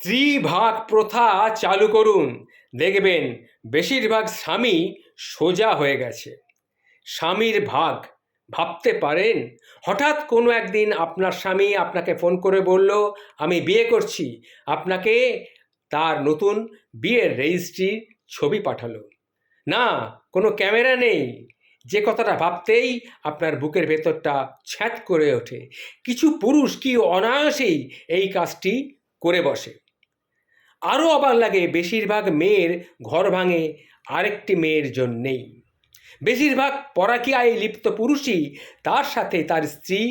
স্ত্রী ভাগ প্রথা চালু করুন। দেখবেন, বেশিরভাগ স্বামী সোজা হয়ে গেছে। স্বামীর ভাগ, ভাবতে পারেন? হঠাৎ কোনো একদিন আপনার স্বামী আপনাকে ফোন করে বলল, আমি বিয়ে করছি। আপনাকে তার নতুন বিয়ের রেজিস্ট্রির ছবি পাঠালো। না, কোনো ক্যামেরা নেই। যে কথাটা ভাবতেই আপনার বুকের ভেতরটা ছ্যাঁত করে ওঠে। কিছু পুরুষ কি অনায়াসেই এই কাজটি করে বসে। আরও অবাক লাগে বেশিরভাগ মেয়ের ঘর ভাঙে আরেকটি মেয়ের জন্যেই। বেশিরভাগ পরাকিয়ায় লিপ্ত পুরুষই তার সাথে তার স্ত্রী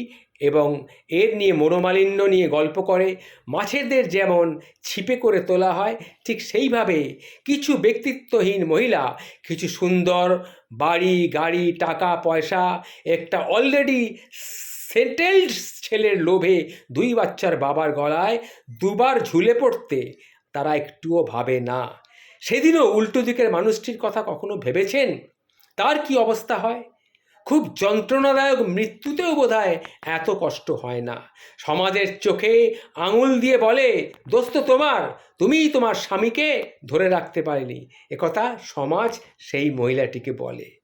এবং এর নিয়ে মনোমালিন্য নিয়ে গল্প করে, মাছেদের যেমন ছিপে করে তোলা হয়, ঠিক সেইভাবে কিছু ব্যক্তিত্বহীন মহিলা, কিছু সুন্দর বাড়ি, গাড়ি, টাকা, পয়সা, একটা অলরেডি সেটেলড ছেলের লোভে দুই বাচ্চার বাবার গলায় দুবার ঝুলে পড়তে তারা একটুও ভাবে না। সেদিনও উল্টো দিকের মানুষটির কথা কখনো ভেবেছেন? তার কি অবস্থা হয়? খুব যন্ত্রণাদায়ক মৃত্যুতেও বোধহয় এত কষ্ট হয় না। সমাজের চোখে আঙুল দিয়ে বলে, দোস্ত তোমার, তুমিই তোমার স্বামীকে ধরে রাখতে পারেনি। একথা সমাজ সেই মহিলাটিকে বলে।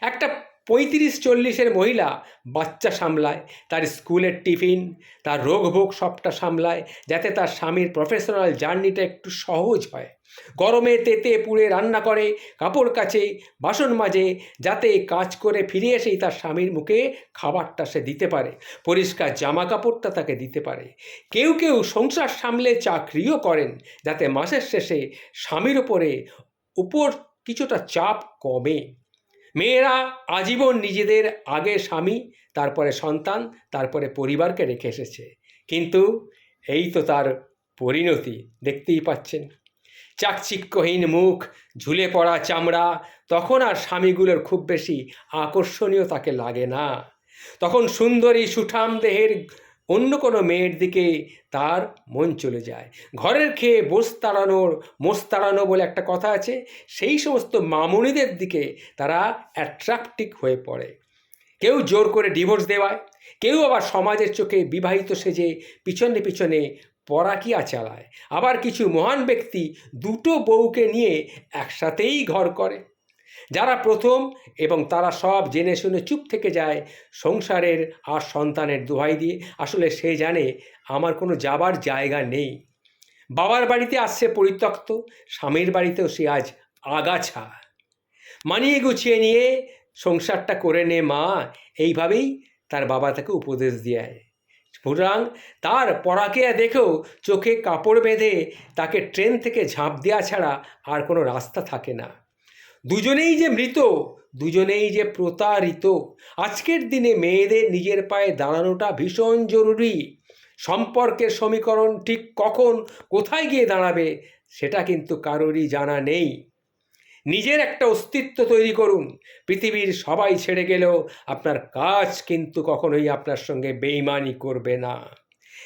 একটা পঁয়ত্রিশ চল্লিশের মহিলা বাচ্চা সামলায়, তার স্কুলের টিফিন, তার রোগভোগ সবটা সামলায়, যাতে তার স্বামীর প্রফেশনাল জার্নিটা একটু সহজ হয়। গরমে তেতে পুড়ে রান্না করে, কাপড় কাচে, বাসন মাজে, যাতে কাজ করে ফিরে এসেই তার স্বামীর মুখে খাবারটা সে দিতে পারে, পরিষ্কার জামা কাপড়টা তাকে দিতে পারে। কেউ কেউ সংসার সামলে চাকরিও করেন, যাতে মাসের শেষে স্বামীর ওপরে উপর কিছুটা চাপ কমে। মেয়েরা আজীবন নিজেদের আগে স্বামী, তারপরে সন্তান, তারপরে পরিবারকে রেখে এসেছে। কিন্তু এই তো তার পরিণতি, দেখতেই পাচ্ছেন। চাকচিক্যহীন মুখ, ঝুলে পড়া চামড়া, তখন আর স্বামীগুলোর খুব বেশি আকর্ষণীয় তাকে লাগে না। তখন সুন্দরী সুঠাম দেহের অন্য কোনো মেয়ের দিকে তার মন চলে যায়। ঘরের খেয়ে বোস তাড়ানোর, মোষ তাড়ানো বলে একটা কথা আছে, সেই সমস্ত মামুনিদের দিকে তারা অ্যাট্রাকটিভ হয়ে পড়ে। কেউ জোর করে ডিভোর্স দেওয়ায়, কেউ আবার সমাজের চোখে বিবাহিত সেজে পিছনে পিছনে পরাকিয়া চালায়। আবার কিছু মহান ব্যক্তি দুটো বউকে নিয়ে একসাথেই ঘর করে। যারা প্রথম এবং তারা সব জেনে শুনে চুপ থেকে যায়, সংসারের আর সন্তানের দোহাই দিয়ে। আসলে সে জানে আমার কোনো যাবার জায়গা নেই। বাবার বাড়িতে আসছে পরিত্যক্ত, স্বামীর বাড়িতেও সে আজ আগাছা। মানিয়ে গুছিয়ে নিয়ে সংসারটা করে নে মা, এইভাবেই তার বাবা তাকে উপদেশ দেয়। সুতরাং তার পরাকে দেখেও চোখে কাপড় বেঁধে তাকে ট্রেন থেকে ঝাঁপ দেওয়া ছাড়া আর কোনো রাস্তা থাকে না। দুজনেই যে মৃত, দুজনেই যে প্রতারিত। আজকের দিনে মেয়েদের নিজের পায়ে দাঁড়ানোটা ভীষণ জরুরি। সম্পর্কের সমীকরণ ঠিক কখন, কোথায় গিয়ে দাঁড়াবে, সেটা কিন্তু কারোরই জানা নেই। নিজের একটা অস্তিত্ব তৈরি করুন। পৃথিবীর সবাই ছেড়ে গেলেও আপনার কাজ কিন্তু কখনোই আপনার সঙ্গে বেইমানি করবে না।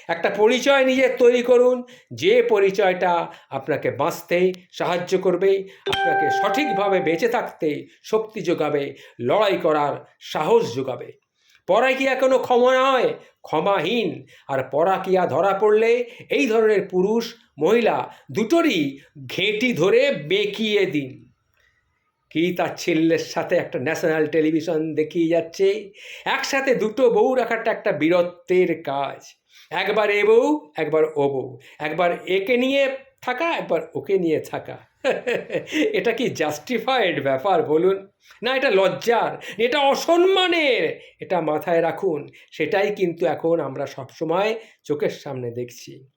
একটা পরিচয় নিজের তৈরি করুন। যে পরিচয়টা আপনাকে বাঁচতে সাহায্য করবে, আপনাকে সঠিকভাবে বেঁচে থাকতে শক্তি যোগাবে, লড়াই করার সাহস যোগাবে। পরাকিয়া কোনো ক্ষমা নয়? ক্ষমাহীন। আর পরাকিয়া ধরা পড়লে? এই ধরনের পুরুষ, মহিলা দুটোরই ঘেঁটি ধরে বেঁকিয়ে দিন। কি তার ছেলের সাথে একটা ন্যাশনাল টেলিভিশন দেখিয়ে যাচ্ছে? একসাথে দুটো বউ রাখাটা একটা বীরত্বের কাজ। একবার এ বউ, একবার ও বউ। একবার একে নিয়ে থাকা, একবার ওকে নিয়ে থাকা। এটা কি জাস্টিফাইড ব্যাপার বলুন? না, এটা লজ্জার, এটা অসম্মানের। এটা মাথায় রাখুন, সেটাই কিন্তু এখন আমরা সবসময় চোখের সামনে দেখছি।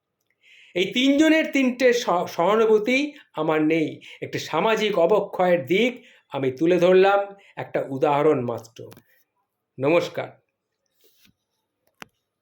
এই তিনজনের তিনটে সহানুভূতি আমার নেই। একটি সামাজিক অবক্ষয়ের দিক আমি তুলে ধরলাম। একটা উদাহরণ মাত্র। নমস্কার।